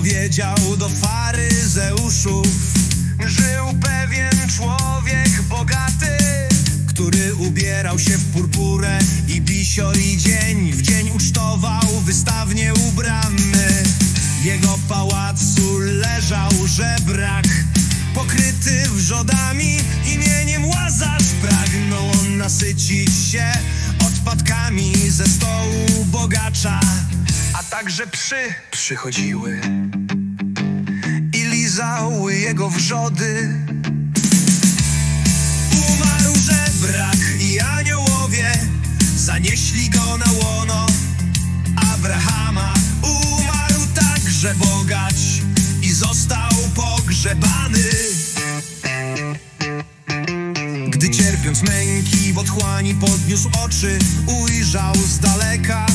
powiedział do faryzeuszów Żył pewien człowiek bogaty Który ubierał się w purpurę i bisior i dzień W dzień ucztował wystawnie ubrany. W jego pałacu leżał żebrak Pokryty wrzodami także przychodziły i lizały jego wrzody. Umarł żebrak i aniołowie Zanieśli go na łono Abrahama. Umarł także bogacz I został pogrzebany. Gdy cierpiąc męki w otchłani podniósł oczy Ujrzał z daleka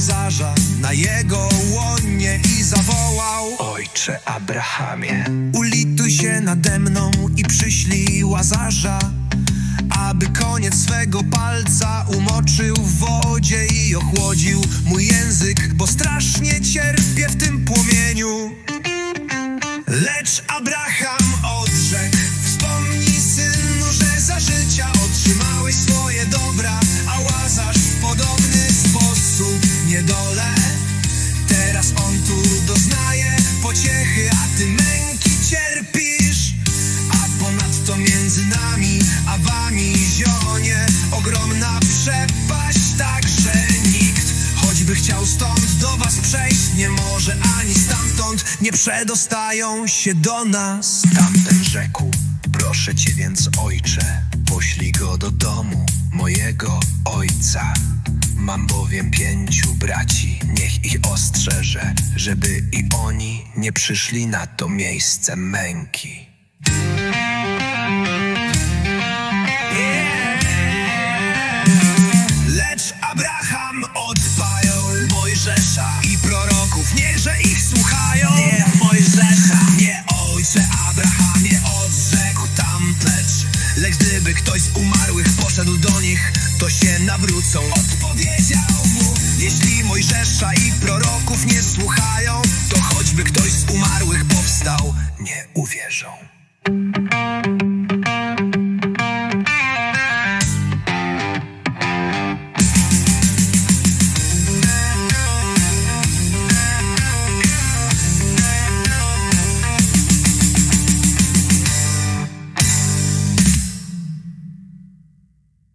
Łazarza na jego łonie i zawołał Ojcze Abrahamie, Ulituj się nade mną i przyślij Łazarza Aby koniec swego palca umoczył w wodzie i ochłodził mój język Bo strasznie cierpię w tym płomieniu. Lecz Abraham między nami a wami zionie Ogromna przepaść, tak że nikt Choćby chciał stąd do was przejść Nie może ani stamtąd nie przedostają się do nas tamten rzekł, proszę cię więc ojcze, poślij go do domu mojego ojca. Mam bowiem pięciu braci, niech ich ostrzeże, żeby i oni nie przyszli na to miejsce męki. To się nawrócą. Odpowiedział mu, jeśli Mojżesza i proroków nie słuchają, to choćby ktoś z umarłych powstał, nie uwierzą.